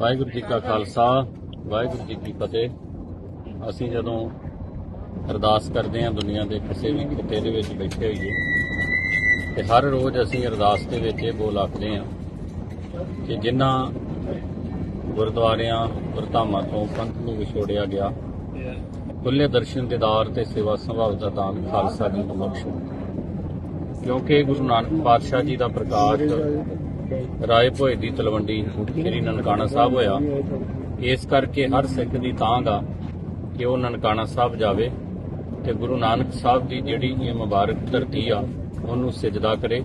ਵਾਹਿਗੁਰੂ ਜੀ ਕਾ ਖਾਲਸਾ, ਵਾਹਿਗੁਰੂ ਜੀ ਕੀ ਫਤਿਹ। ਅਸੀਂ ਜਦੋਂ ਅਰਦਾਸ ਕਰਦੇ ਹਾਂ ਦੁਨੀਆ ਦੇ ਕਿਸੇ ਵੀ ਖਿੱਤੇ ਦੇ ਵਿੱਚ ਬੈਠੇ ਹੋਈਏ, ਤੇ ਹਰ ਰੋਜ਼ ਅਸੀਂ ਅਰਦਾਸ ਦੇ ਵਿੱਚ ਇਹ ਬੋਲ ਆਖਦੇ ਹਾਂ ਕਿ ਜਿਨ੍ਹਾਂ ਗੁਰਦੁਆਰਿਆਂ, ਗੁਰਧਾਮਾਂ ਤੋਂ ਪੰਥ ਨੂੰ ਵਿਛੋੜਿਆ ਗਿਆ ਖੁੱਲੇ ਦਰਸ਼ਨ ਦੀਦਾਰ ਤੇ ਸੇਵਾ ਸੰਭਾਵ ਦਾ ਦਾਨ ਖਾਲਸਾ ਜੀ ਨੂੰ ਬਖਸ਼ੋ। ਕਿਉਂਕਿ ਗੁਰੂ ਨਾਨਕ ਪਾਤਸ਼ਾਹ ਜੀ ਦਾ ਪ੍ਰਕਾਸ਼ ਰਾਏ ਭੋਏ ਦੀ ਤਲਵੰਡੀ ਸ੍ਰੀ ਨਨਕਾਣਾ ਸਾਹਿਬ ਹੋਇਆ। ਇਸ ਕਰਕੇ ਹਰ ਸਿੱਖ ਦੀ ਤਾਂਘ ਆ ਕਿ ਉਹ ਨਨਕਾਣਾ ਸਾਹਿਬ ਜਾਵੇ ਤੇ ਗੁਰੂ ਨਾਨਕ ਸਾਹਿਬ ਦੀ ਜਿਹੜੀ ਇਹ ਮੁਬਾਰਕ ਧਰਤੀ ਆ, ਉਹਨੂੰ ਸਜਦਾ ਕਰੇ।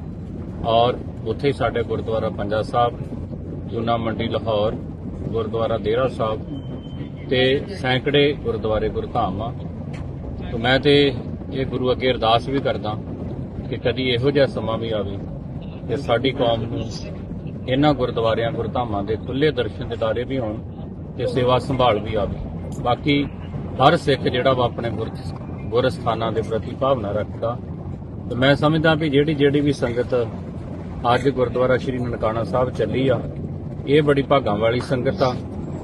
ਔਰ ਉੱਥੇ ਸਾਡੇ ਗੁਰਦੁਆਰਾ ਪੰਜਾ ਸਾਹਿਬ, ਜੁਨਾ ਮੰਡੀ ਲਾਹੌਰ, ਗੁਰਦੁਆਰਾ ਦੇਰਾ ਸਾਹਿਬ ਤੇ ਸੈਂਕੜੇ ਗੁਰਦੁਆਰੇ ਗੁਰਧਾਮ ਆ। ਤੇ ਮੈਂ ਤੇ ਇਹ ਗੁਰੂ ਅੱਗੇ ਅਰਦਾਸ ਵੀ ਕਰਦਾ ਕਿ ਕਦੀ ਇਹੋ ਜਿਹਾ ਸਮਾਂ ਵੀ ਆਵੇ ਕਿ ਸਾਡੀ ਕੌਮ ਨੂੰ ਇਹਨਾਂ ਗੁਰਦੁਆਰਿਆਂ, ਗੁਰਧਾਮਾਂ ਦੇ ਖੁੱਲੇ ਦਰਸ਼ਨ ਦਿਦਾਰੇ ਵੀ ਹੋਣ ਤੇ ਸੇਵਾ ਸੰਭਾਲ ਵੀ ਆਵੇ। ਬਾਕੀ ਹਰ ਸਿੱਖ ਜਿਹੜਾ ਵਾ ਆਪਣੇ ਗੁਰ ਗੁਰ ਦੇ ਪ੍ਰਤੀ ਭਾਵਨਾ ਰੱਖਦਾ। ਤੇ ਮੈਂ ਸਮਝਦਾ ਵੀ ਜਿਹੜੀ ਜਿਹੜੀ ਵੀ ਸੰਗਤ ਅੱਜ ਗੁਰਦੁਆਰਾ ਸ਼੍ਰੀ ਨਨਕਾਣਾ ਸਾਹਿਬ ਚੱਲੀ ਆ, ਇਹ ਬੜੀ ਭਾਗਾਂ ਵਾਲੀ ਸੰਗਤ ਆ।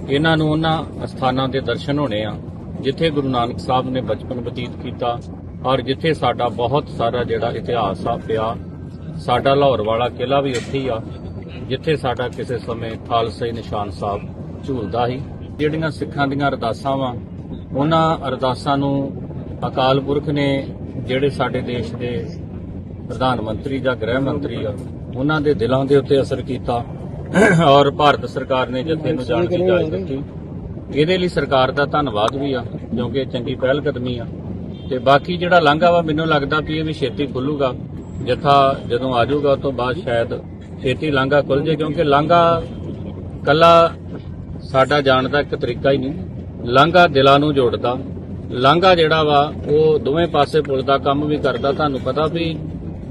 ਇਹਨਾਂ ਨੂੰ ਉਹਨਾਂ ਸਥਾਨਾਂ ਦੇ ਦਰਸ਼ਨ ਹੋਣੇ ਆ, ਜਿੱਥੇ ਗੁਰੂ ਨਾਨਕ ਸਾਹਿਬ ਨੇ ਬਚਪਨ ਬਤੀਤ ਕੀਤਾ ਔਰ ਜਿੱਥੇ ਸਾਡਾ ਬਹੁਤ ਸਾਰਾ ਜਿਹੜਾ ਇਤਿਹਾਸ ਆ, ਪਿਆ ਸਾਡਾ ਲਾਹੌਰ ਵਾਲਾ ਕਿਲਾ ਵੀ ਉੱਥੇ ਆ, ਜਿੱਥੇ ਸਾਡਾ ਕਿਸੇ ਸਮੇਂ ਖਾਲਸਾਈ ਨਿਸ਼ਾਨ ਸਾਹਿਬ ਝੂਲਦਾ ਸੀ। ਜਿਹੜੀਆਂ ਸਿੱਖਾਂ ਦੀਆਂ ਅਰਦਾਸਾਂ ਵਾ, ਉਹਨਾਂ ਅਰਦਾਸਾਂ ਨੂੰ ਅਕਾਲ ਪੁਰਖ ਨੇ, ਜਿਹੜੇ ਸਾਡੇ ਦੇਸ਼ ਦੇ ਪ੍ਰਧਾਨ ਮੰਤਰੀ ਜਾਂ ਗ੍ਰਹਿ ਮੰਤਰੀ ਆ, ਉਹਨਾਂ ਦੇ ਦਿਲਾਂ ਦੇ ਉੱਤੇ ਅਸਰ ਕੀਤਾ ਔਰ ਭਾਰਤ ਸਰਕਾਰ ਨੇ ਜਥੇ ਨੂੰ ਜਾਣ ਦੀ ਇਜਾਜ਼ਤ ਦਿੱਤੀ। ਇਹਦੇ ਲਈ ਸਰਕਾਰ ਦਾ ਧੰਨਵਾਦ ਵੀ ਆ, ਕਿਉਂਕਿ ਇਹ ਚੰਗੀ ਪਹਿਲ ਕਦਮੀ ਆ। ਤੇ ਬਾਕੀ ਜਿਹੜਾ ਲਾਂਘਾ ਵਾ, ਮੈਨੂੰ ਲੱਗਦਾ ਵੀ ਇਹ ਵੀ ਛੇਤੀ ਖੁੱਲੂਗਾ। ਜਥਾ ਜਦੋਂ ਆ ਜਾਊਗਾ, ਉਸ ਤੋਂ ਬਾਅਦ ਸ਼ਾਇਦ ਛੇਤੀ ਲਾਂਘਾ ਖੁੱਲ ਜੇ ਕਿਉਂਕਿ ਲਾਂਘਾ ਕੱਲਾ ਸਾਡਾ ਜਾਣ ਦਾ ਇੱਕ ਤਰੀਕਾ ਹੀ ਨਹੀਂ। ਲਾਂਘਾ ਦਿਲਾਂ ਨੂੰ ਜੋੜਦਾ। ਲਾਂਘਾ ਜਿਹੜਾ ਵਾ, ਉਹ ਦੋਵੇਂ ਪਾਸੇ ਪੁਲ ਦਾ ਕੰਮ ਵੀ ਕਰਦਾ। ਤੁਹਾਨੂੰ ਪਤਾ ਵੀ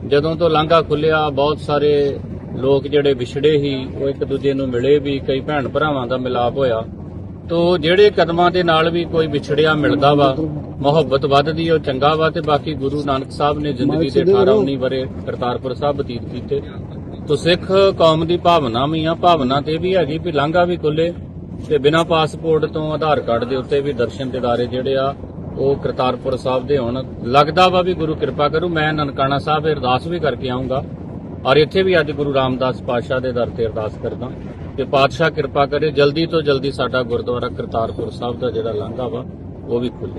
ਜਦੋਂ ਤੋਂ ਲਾਂਘਾ ਖੁੱਲਿਆ ਬਹੁਤ ਸਾਰੇ ਲੋਕ ਜਿਹੜੇ ਵਿਛੜੇ ਸੀ, ਉਹ ਇੱਕ ਦੂਜੇ ਨੂੰ ਮਿਲੇ ਵੀ, ਕਈ ਭੈਣ ਭਰਾਵਾਂ ਦਾ ਮਿਲਾਪ ਹੋਇਆ। ਤੋ ਜਿਹੜੇ ਕਦਮਾਂ ਦੇ ਨਾਲ ਵੀ ਕੋਈ ਵਿਛੜਿਆ ਮਿਲਦਾ ਵਾ ਮੁਹੱਬਤ ਵੱਧਦੀ ਉਹ ਚੰਗਾ ਵਾ ਤੇ ਬਾਕੀ ਗੁਰੂ ਨਾਨਕ ਸਾਹਿਬ ਨੇ ਜ਼ਿੰਦਗੀ ਦੇ 18 19 ਬਰੇ ਕਰਤਾਰਪੁਰ ਸਾਹਿਬ ਬਤੀਤ ਕੀਤੇ। ਤੋ ਸਿੱਖ ਕੌਮ ਦੀ ਭਾਵਨਾ ਵੀ ਆ ਭਾਵਨਾ ਤੇ ਵੀ ਹੈਗੀ ਵੀ ਲਾਂਘਾ ਵੀ ਖੁੱਲੇ ਤੇ ਬਿਨਾਂ ਪਾਸਪੋਰਟ ਤੋਂ ਆਧਾਰ ਕਾਰਡ ਦੇ ਉੱਤੇ ਵੀ ਦਰਸ਼ਨ ਦਿਦਾਰੇ ਜਿਹੜੇ ਆ ਉਹ ਕਰਤਾਰਪੁਰ ਸਾਹਿਬ ਦੇ ਹੋਣ। ਲੱਗਦਾ ਵਾ ਵੀ ਗੁਰੂ ਕਿਰਪਾ ਕਰੂ ਮੈਂ ਨਨਕਾਣਾ ਸਾਹਿਬ ਅਰਦਾਸ ਵੀ ਕਰਕੇ ਆਉਂਗਾ ਔਰ ਇੱਥੇ ਵੀ ਅੱਜ ਗੁਰੂ ਰਾਮਦਾਸ ਪਾਤਸ਼ਾਹ ਦੇ ਦਰ ਤੇ ਅਰਦਾਸ ਕਰਦਾ। ਕਿ ਪਾਤਸ਼ਾਹ ਕਿਰਪਾ ਕਰੇ ਜਲਦੀ ਤੋਂ ਜਲਦੀ ਸਾਡਾ ਗੁਰਦੁਆਰਾ ਕਰਤਾਰਪੁਰ ਸਾਹਿਬ ਦਾ ਜਿਹੜਾ ਲਾਂਘਾ ਵਾ, ਉਹ ਵੀ ਖੁੱਲੇ